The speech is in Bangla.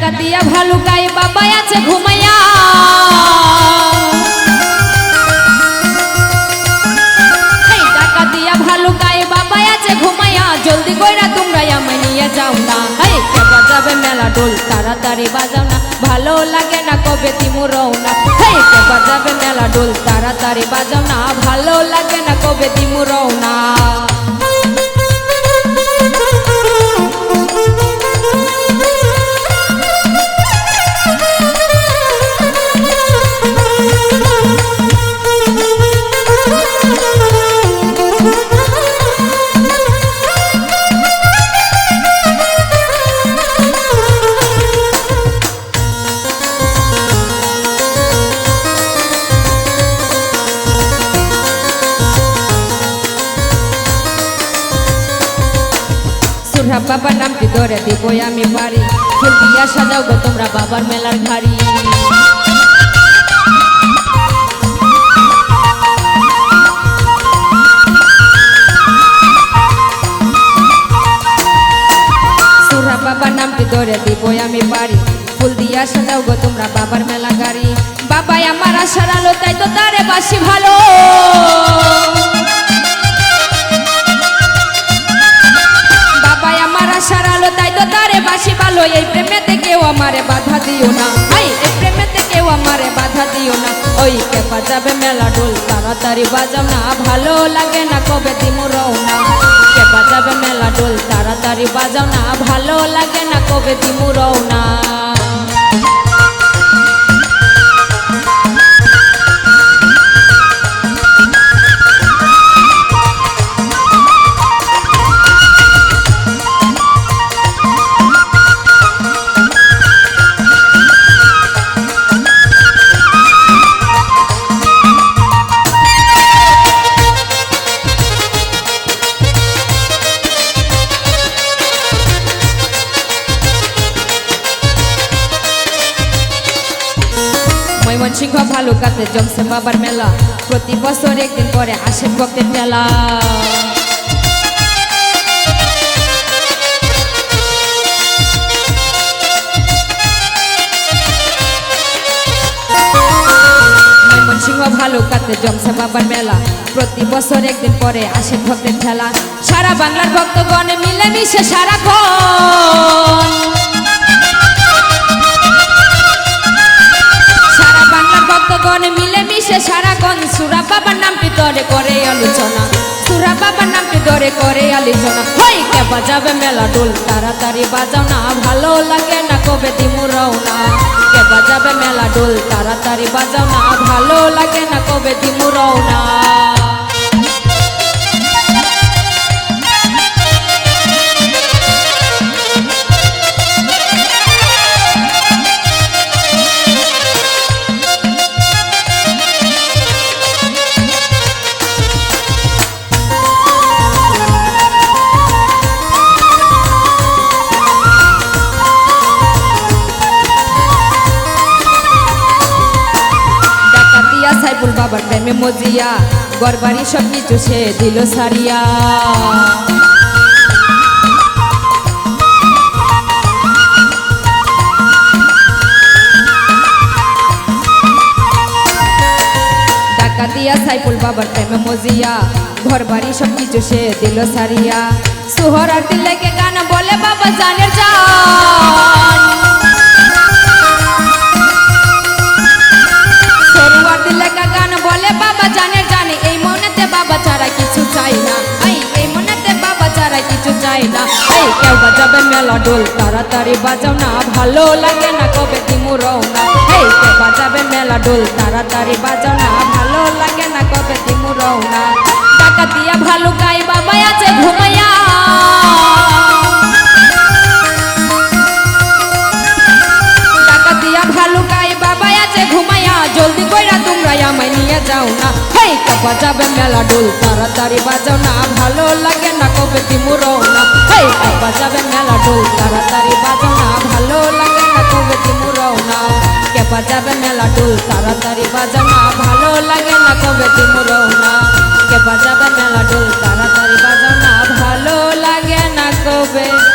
টাকা দিয়া ভালো গায়ে বাবা আছে ঘুমাইয়া। দিয়া ভালো গায়ে বাবা আছে ঘুমাইয়া। জলদি কইরা তোমরা আমায় নিয়ে যাও না। এই কে বাজাবে মেলা ডোল তাড়াতাড়ি বাজাও না। ভালো লাগে না কবে তিমু রওনা। এই কে বাজাবে মেলা ডোল তাড়াতাড়ি বাজাও না। ভালো লাগে না কবে তিমু রওনা। সুরহা বাবার নামটি ধরে দিবই আমি পারি ফুল দিয়া সাজাও গো তোমরা বাবার মেলার ঘাড়ি। বাবার নামটি ধরে দিবই আমি পারি ফুল দিয়া সাজাও গো তোমরা বাবার মেলা গাড়ি বাবাই আমার আশার আলো, তাই তো তারে বাসি ভালো। বাজাবে মেলা ডোল তাড়াতাড়ি বাজাও না, ভালো লাগে না কবে দিমু রওনা। কে বাজাবে মেলা ডোল তাড়াতাড়ি বাজাও না, ভালো লাগে না কবে দিমু রওনা। ময়মনসিংহ ভালুকাতে জমছে বাবার মেলা। প্রতি বছর একদিন পরে আসে ভক্তের মেলা। ভালো কাতে জমছে বাবার মেলা। প্রতি বছর একদিন পরে আসে ভক্তের খেলা সারা বাংলার ভক্তগণে মিলে মিশে সারাক্ষণ। সারাক্ষণ সুরা বাবার নামটি ধরে করে আলোচনা। সুরা বাবার নামটি ধরে করে আলোচনা। হই কে বাজাবে মেলা ডোল তাড়াতাড়ি বাজাও না, ভালো লাগে না কবে দিমু রওনা। কে বাজাবে মেলা ডোল তাড়াতাড়ি বাজাও না, ভালো লাগে না কবে দিমু রওনা। প্রেমে মজিয়া, গরবারি সব কিছু সে দিল সারিয়া। ডাকাতিয়া সাইফুল বাবার প্রেমে মজিয়া ঘর বাড়ি সব কিছু সে দিল সারিয়া। সুহরার দিলেকে গান বলে বাবা জান। বাজাবে মেলা ডোল তাড়াতাড়ি বাজাও না, ভালো লাগে না কবে দিমু রওনা। এই কে বাজাবে মেলা ডোল, তাড়াতাড়ি বাজাও না, ভালো লাগে না কবে দিমু রওনা। টাকা দিয়া যাও না হেই কাপা যাবে মেলা ডোল তাড়াতাড়ি বাজাও না ভালো লাগে না কবে তুমি না হেই কাপা যাবে মেলা ডোল তাড়াতাড়ি বাজাও না ভালো লাগে না কবে তুমি না কেপা যাবে মেলা ডোল তাড়াতাড়ি বাজাও না ভালো লাগে না কবে তুমি না কেপা যাবে মেলা ডোল তাড়াতাড়ি বাজাও না ভালো লাগে না কবে